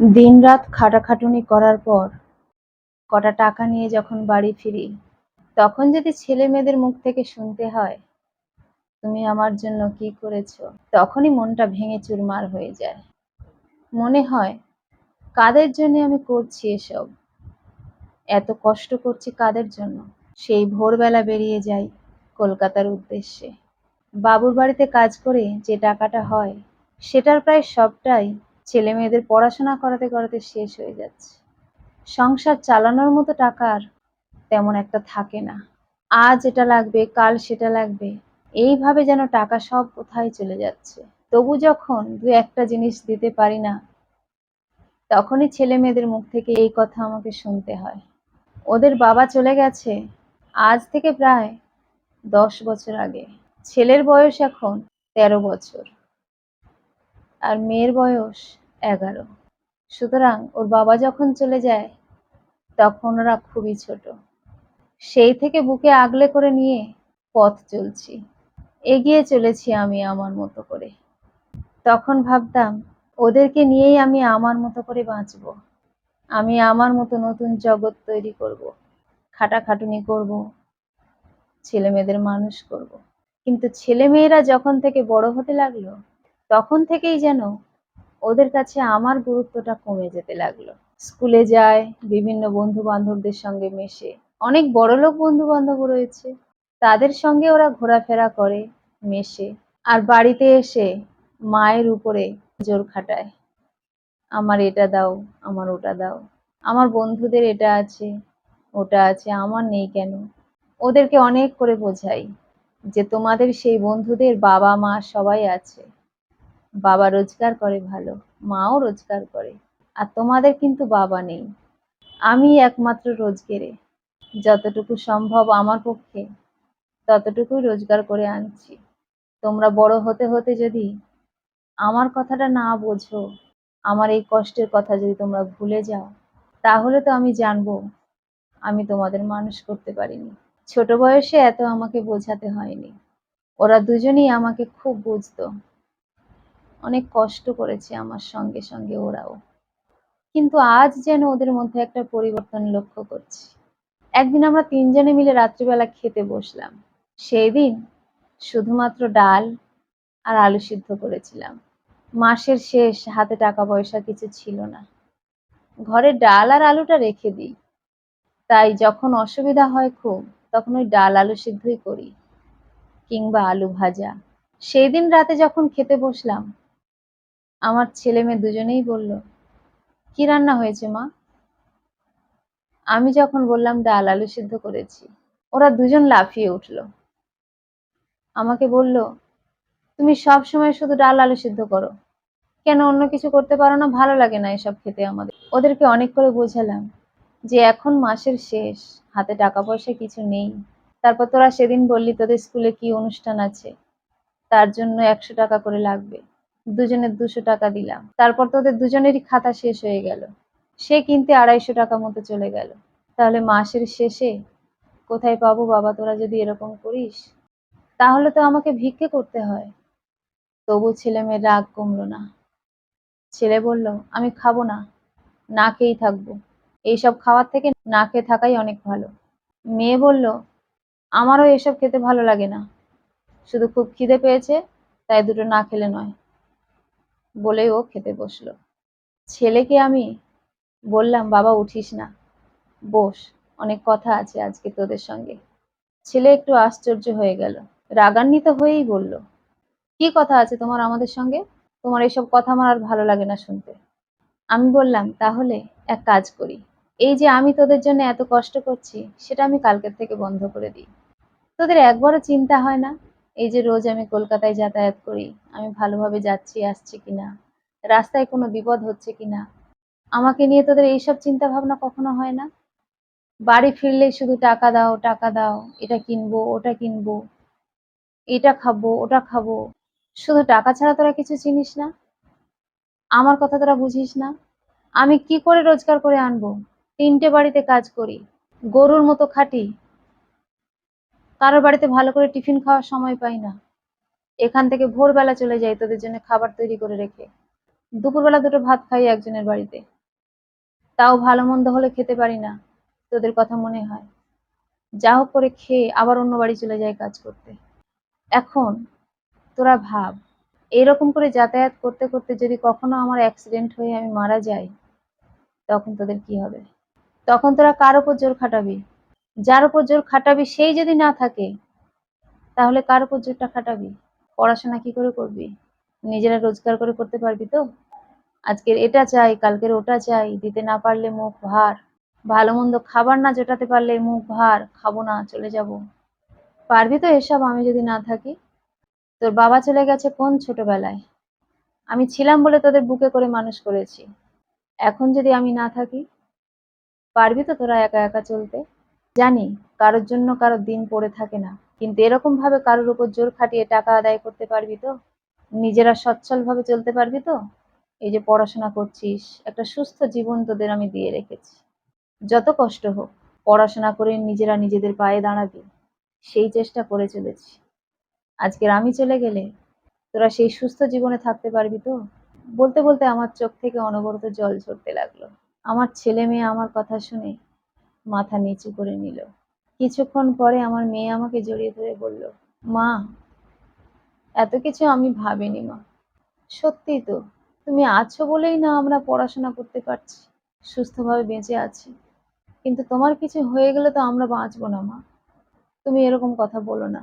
দিনরাত খাটাখাটুনি করার পর কটা টাকা নিয়ে যখন বাড়ি ফিরি, তখন যদি ছেলে মেয়েদের মুখ থেকে শুনতে হয়, তুমি আমার জন্য কি করেছ? তখনই মনটা ভেঙে চুরমার হয়ে যায়। মনে হয়, কাদের জন্য আমি করছি এসব? এত কষ্ট করছি কাদের জন্য? সেই ভোরবেলা বেরিয়ে যাই কলকাতার উদ্দেশ্যে। বাবুর বাড়িতে কাজ করে যে টাকাটা হয়, সেটার প্রায় সবটাই ছেলে মেয়েদের পড়াশোনা করাতে করাতে শেষ হয়ে যাচ্ছে। সংসার চালানোর মতো টাকার তেমন একটা থাকে না। আজ এটা লাগবে, কাল সেটা লাগবে। এইভাবে যেন টাকা সব কোথায় চলে যাচ্ছে। তবু যখন দু একটা জিনিস দিতে পারি না, তখনই ছেলে মেয়েদের মুখ থেকে এই কথা আমাকে শুনতে হয়। ওদের বাবা চলে গেছে আজ থেকে প্রায় দশ বছর আগে। ছেলের বয়স এখন তেরো বছর। আর মেয়ের বয়স এগারো। সুতরাং ওর বাবা যখন চলে যায়, তখন ওরা খুবই ছোট। সেই থেকে বুকে আগলে করে নিয়ে পথ চলছি। এগিয়ে চলেছি আমি আমার মতো করে। তখন ভাবতাম, ওদেরকে নিয়েই আমি আমার মতো করে বাঁচব। আমি আমার মতো নতুন জগৎ তৈরি করব। খাটাখাটুনি করব। ছেলে মেয়েদের মানুষ করব। কিন্তু ছেলে মেয়েরা যখন থেকে বড় হতে লাগল, তখন থেকেই যেন ওদের কাছে আমার গুরুত্বটা কমে যেতে লাগল। স্কুলে যায়, বিভিন্ন বন্ধু বান্ধবদের সঙ্গে মেশে। অনেক বড়লোক বন্ধু বান্ধব রয়েছে। তাদের সঙ্গে ওরা ঘোরাফেরা করে, মেশে। আর বাড়িতে এসে মায়ের উপরে জোর খাটায়। আমার এটা দাও, আমার ওটা দাও। আমার বন্ধুদের এটা আছে, ওটা আছে, আমার নেই কেন? ওদেরকে অনেক করে বোঝাই যে তোমাদের সেই বন্ধুদের বাবা মা সবাই আছে। বাবা রোজগার করে ভালো, মাও রোজগার করে, আর তোমাদের কিন্তু বাবা নেই। আমি একমাত্র রোজগেরে। যতটুকু সম্ভব আমার পক্ষে, ততটুকুই রোজগার করে আনছি। তোমরা বড় হতে হতে যদি আমার কথাটা না বোঝো, আমার এই কষ্টের কথা যদি তোমরা ভুলে যাও, তাহলে তো আমি জানব, আমি তোমাদের মানুষ করতে পারিনি। ছোট বয়সে এত আমাকে বোঝাতে হয়নি। ওরা দুজনেই আমাকে খুব বুঝতো। অনেক কষ্ট করেছে আমার সঙ্গে সঙ্গে ওরাও। কিন্তু আজ যেন ওদের মধ্যে একটা পরিবর্তন লক্ষ্য করছি। একদিন আমরা তিনজনে মিলে রাত্রিবেলা খেতে বসলাম। সেই দিন শুধুমাত্র ডাল আর আলু সিদ্ধ করেছিলাম। মাসের শেষ হাতে টাকা পয়সা কিছু ছিল না। ঘরে ডাল আর আলুটা রেখে দিই। তাই যখন অসুবিধা হয় খুব, তখন ওই ডাল আলু সিদ্ধই করি কিংবা আলু ভাজা। সেই দিন রাতে যখন খেতে বসলাম আমার ছেলে মেয়ে দুজনেই বলল, কি রান্না হয়েছে মা? আমি যখন বললাম, ডাল, আলু সিদ্ধ করেছি। ওরা দুজন লাফিয়ে উঠল। আমাকে বলল, তুমি সব সময় শুধু ডাল, আলু সিদ্ধ করো। কেন অন্য কিছু করতে পারো না? ভালো লাগে না এসব খেতে আমাদের। ওদেরকে অনেক করে বোঝালাম যে এখন মাসের শেষ, হাতে টাকা পয়সা কিছু নেই। তারপর তোরা সেদিন বললি, তোদের স্কুলে কি অনুষ্ঠান আছে? তার জন্য একশো টাকা করে লাগবে। দুজনের দুশো টাকা দিলাম। তারপর তোদের দুজনেরই খাতা শেষ হয়ে গেল। সে কিনতে আড়াইশো টাকা মতো চলে গেল। তাহলে মাসের শেষে কোথায় পাবো বাবা তোরা যদি এরকম করিস? তাহলে তো আমাকে ভিক্ষে করতে হয়। তবু ছেলে মেয়ের রাগ কমলো না। ছেলে বলল, আমি খাব না না খেয়েই থাকব। এইসব খাওয়ার থেকে না খেয়ে থাকাই অনেক ভালো। মেয়ে বলল, আমারও এসব খেতে ভালো লাগে না। শুধু খুব খিদে পেয়েছে, তাই দুটো না খেলে নয়। বলেই ও খেতে বসল। ছেলেকে আমি বললাম, বাবা, উঠিস না। বস, অনেক কথা আছে আজকে তোদের সঙ্গে। ছেলে একটু আশ্চর্য হয়ে গেল। রাগান্বিত হয়েই বলল, কি কথা আছে তোমার আমাদের সঙ্গে? তোমার এসব কথা আমার আর ভালো লাগে না শুনতে। আমি বললাম, তাহলে এক কাজ করি। এই যে আমি তোদের জন্য এত কষ্ট করছি, সেটা আমি কালকের থেকে বন্ধ করে দিই। তোদের একবারও চিন্তা হয় না? এই যে রোজ আমি কলকাতায় যাতায়াত করি, আমি ভালোভাবে যাচ্ছি, আসছি কিনা, রাস্তায় কোনো বিপদ হচ্ছে কিনা, আমাকে নিয়ে তোদের এইসব চিন্তা ভাবনা কখনো হয় না? বাড়ি ফিরলেই শুধু টাকা দাও টাকা দাও, এটা কিনবো, ওটা কিনবো, এটা খাব, ওটা খাব, শুধু টাকা ছাড়া তোরা কিছু চিনিস না? আমার কথা তোরা বুঝিস না? আমি কি করে রোজগার করে আনব? তিনটে বাড়িতে কাজ করি, গরুর মতো খাটি কারোর বাড়িতে ভালো করে টিফিন খাওয়ার সময় পাই না। এখান থেকে ভোরবেলা চলে যাই তোদের জন্য খাবার তৈরি করে রেখে। দুপুরবেলা দুটো ভাত খাই একজনের বাড়িতে। তাও ভালো মন্দ হলে খেতে পারি না, তোদের কথা মনে হয়। যা হোক করে খেয়ে আবার অন্য বাড়ি চলে যায় কাজ করতে। এখন তোরা ভাব, এরকম করে যাতায়াত করতে করতে যদি কখনো আমার অ্যাক্সিডেন্ট হয়ে আমি মারা যাই, তখন তোদের কি হবে? তখন তোরা কার উপর জোর খাটাবি? যার উপর জোর খাটাবি, সেই যদি না থাকে, তাহলে কার উপর জোরটা খাটাবি? পড়াশোনা কি করে করবি? নিজেরা রোজগার করে করতে পারবি তো? আজকের এটা চাই, কালকের ওটা চাই, দিতে না পারলে মুখ ভার। ভালো মন্দ খাবার না জোটাতে পারলে মুখ ভার, খাব না, চলে যাব। পারবি তো এসব? আমি যদি না থাকি? তোর বাবা চলে গেছে কোন ছোটবেলায়? আমি ছিলাম বলে তোদের বুকে করে মানুষ করেছি। এখন যদি আমি না থাকি, পারবি তো তোরা একা একা চলতে? জানি, কারোর জন্য কারোর দিন পড়ে থাকে না। কিন্তু এরকম ভাবে কারোর উপর জোর খাটিয়ে টাকা আদায় করতে পারবি তো? নিজেরা সচ্ছল ভাবে চলতে পারবি তো? এই যে পড়াশোনা করছিস, একটা সুস্থ জীবন তোদের আমি দিয়ে রেখেছি। যত কষ্ট হোক, পড়াশোনা করে নিজেরা নিজেদের পায়ে দাঁড়াবি। সেই চেষ্টা করে চলেছি। আজকের আমি চলে গেলে তোরা সেই সুস্থ জীবনে থাকতে পারবি তো? বলতে বলতে আমার চোখ থেকে অনবরত জল ঝরতে লাগল। আমার ছেলে মেয়ে আমার কথা শুনে মাথা নিচু করে নিল। কিছুক্ষণ পরে আমার মেয়ে আমাকে জড়িয়ে ধরে বলল, মা, এত কিছু আমি ভাবিনি মা। সত্যি তো, তুমি আছো বলেই না আমরা পড়াশোনা করতে পারছি, সুস্থভাবে বেঁচে আছি। কিন্তু তোমার কিছু হয়ে গেলে তো আমরা বাঁচবো না মা। তুমি এরকম কথা বলো না।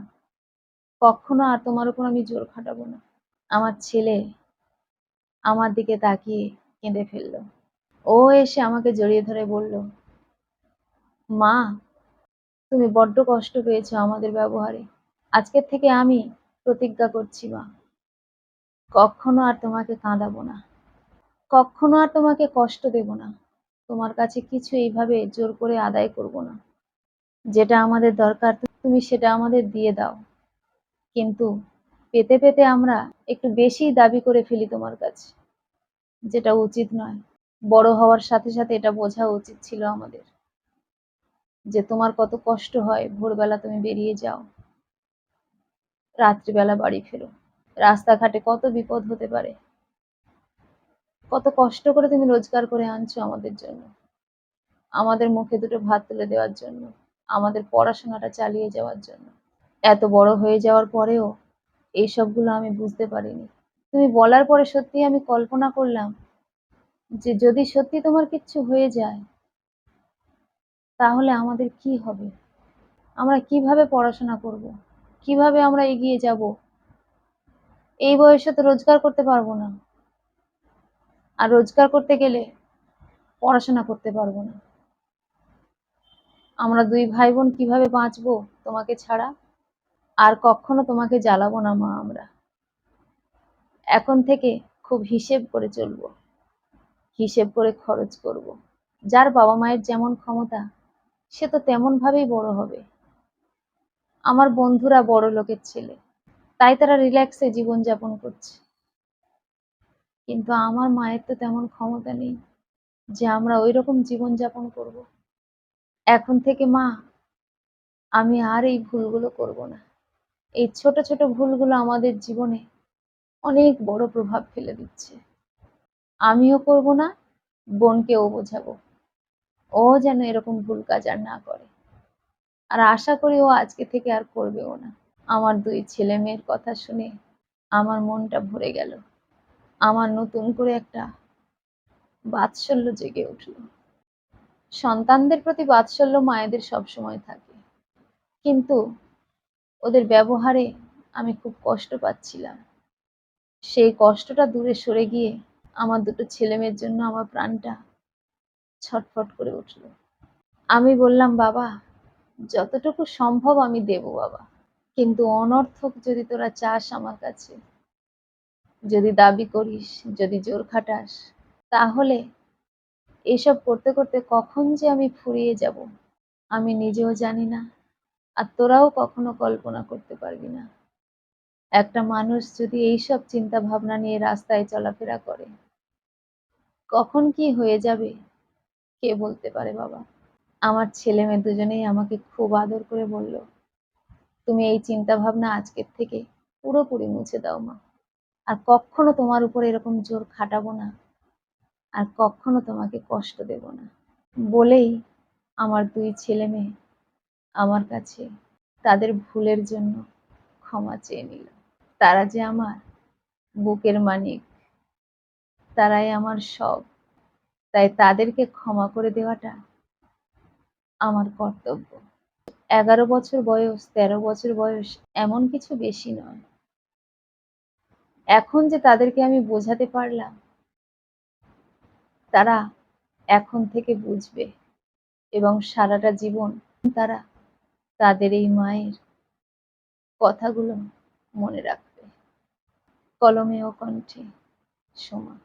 কখনো আর তোমার উপর আমি জোর খাটাবো না। আমার ছেলে আমার দিকে তাকিয়ে কেঁদে ফেলল। ও এসে আমাকে জড়িয়ে ধরে বলল মা, তুমি বড্ড কষ্ট পেয়েছ আমাদের ব্যবহারে। আজকের থেকে আমি প্রতিজ্ঞা করছি মা, কখনো আর তোমাকে কাঁদাবো না। কখনো আর তোমাকে কষ্ট দেব না। তোমার কাছে কিছু এইভাবে জোর করে আদায় করব না। যেটা আমাদের দরকার, তুমি সেটা আমাদের দিয়ে দাও। কিন্তু পেতে পেতে আমরা একটু বেশি দাবি করে ফেলি তোমার কাছে। যেটা উচিত নয়। বড় হওয়ার সাথে সাথে এটা বোঝা উচিত ছিল আমাদের। যে তোমার কত কষ্ট হয়, ভোরবেলা তুমি বেরিয়ে যাও। রাত্রিবেলা বাড়ি ফেরো। রাস্তাঘাটে কত বিপদ হতে পারে। কত কষ্ট করে তুমি রোজগার করে আনছো আমাদের জন্য। আমাদের মুখে দুটো ভাত তুলে দেওয়ার জন্য। আমাদের পড়াশোনাটা চালিয়ে যাওয়ার জন্য। এত বড় হয়ে যাওয়ার পরেও এই সবগুলো আমি বুঝতে পারিনি। তুমি বলার পরে সত্যি আমি কল্পনা করলাম যে যদি সত্যি তোমার কিচ্ছু হয়ে যায় তাহলে আমাদের কি হবে? আমরা কীভাবে পড়াশোনা করব? কীভাবে আমরা এগিয়ে যাব? এই বয়সে তো রোজগার করতে পারব না। আর রোজগার করতে গেলে পড়াশোনা করতে পারব না। আমরা দুই ভাই বোন কীভাবে বাঁচবো তোমাকে ছাড়া? আর কখনো তোমাকে জ্বালাবো না মা আমরা। এখন থেকে খুব হিসেব করে চলবো। হিসেব করে খরচ করব। যার বাবা মায়ের যেমন ক্ষমতা সে তো তেমন ভাবেই বড় হবে। আমার বন্ধুরা বড় লোকের ছেলে। তাই তারা রিল্যাক্সে জীবনযাপন করছে। কিন্তু আমার মায়ের তো তেমন ক্ষমতা নেই যে আমরা ওই রকম জীবনযাপন করব। এখন থেকে মা, আমি আর এই ভুলগুলো করব না। এই ছোট ছোট ভুলগুলো আমাদের জীবনে অনেক বড় প্রভাব ফেলে দিচ্ছে। আমিও করব না, বোনকেও বোঝাবো। ও যেন এরকম ভুল কাজ আর না করে। আর আশা করি ও আজকে থেকে আর করবেও না। আমার দুই ছেলে মেয়ের কথা শুনে আমার মনটা ভরে গেল। আমার নতুন করে একটা বাৎসল্য জেগে উঠল। সন্তানদের প্রতি বাৎসল্য মায়েদের সবসময় থাকে। কিন্তু ওদের ব্যবহারে আমি খুব কষ্ট পাচ্ছিলাম। সেই কষ্টটা দূরে সরে গিয়ে আমার দুটো ছেলে মেয়ের জন্য আমার প্রাণটা ছটফট করে উঠল। আমি বললাম, বাবা, যতটুকু সম্ভব আমি দেব, বাবা। কিন্তু অনর্থক যদি তোরা চাস আমার কাছে, যদি দাবি করিস, যদি জোর খাটাস, তাহলে এসব করতে করতে কখন যে আমি ফুরিয়ে যাব, আমি নিজেও জানি না। আর তোরাও কখনো কল্পনা করতে পারবি না। একটা মানুষ যদি এইসব চিন্তা ভাবনা নিয়ে রাস্তায় চলাফেরা করে, কখন কি হয়ে যাবে? কে বলতে পারে বাবা? আমার ছেলে মেয়ে দুজনেই আমাকে খুব আদর করে বলল, তুমি এই চিন্তা ভাবনা আজকের থেকে পুরোপুরি মুছে দাও মা। আর কখনো তোমার উপর এরকম জোর খাটাবো না। আর কখনো তোমাকে কষ্ট দেব না। বলেই আমার দুই ছেলে মেয়ে আমার কাছে তাদের ভুলের জন্য ক্ষমা চেয়ে নিল। তারা যে আমার বুকের মানিক, তারাই আমার সব। তাই তাদেরকে ক্ষমা করে দেওয়াটা আমার কর্তব্য। এগারো বছর বয়স, তেরো বছর বয়স এমন কিছু বেশি নয়। এখন যে তাদেরকে আমি বোঝাতে পারলাম, তারা এখন থেকে বুঝবে এবং সারাটা জীবন তারা তাদের এই মায়ের কথাগুলো মনে রাখবে। কলমে ও কণ্ঠে সোমা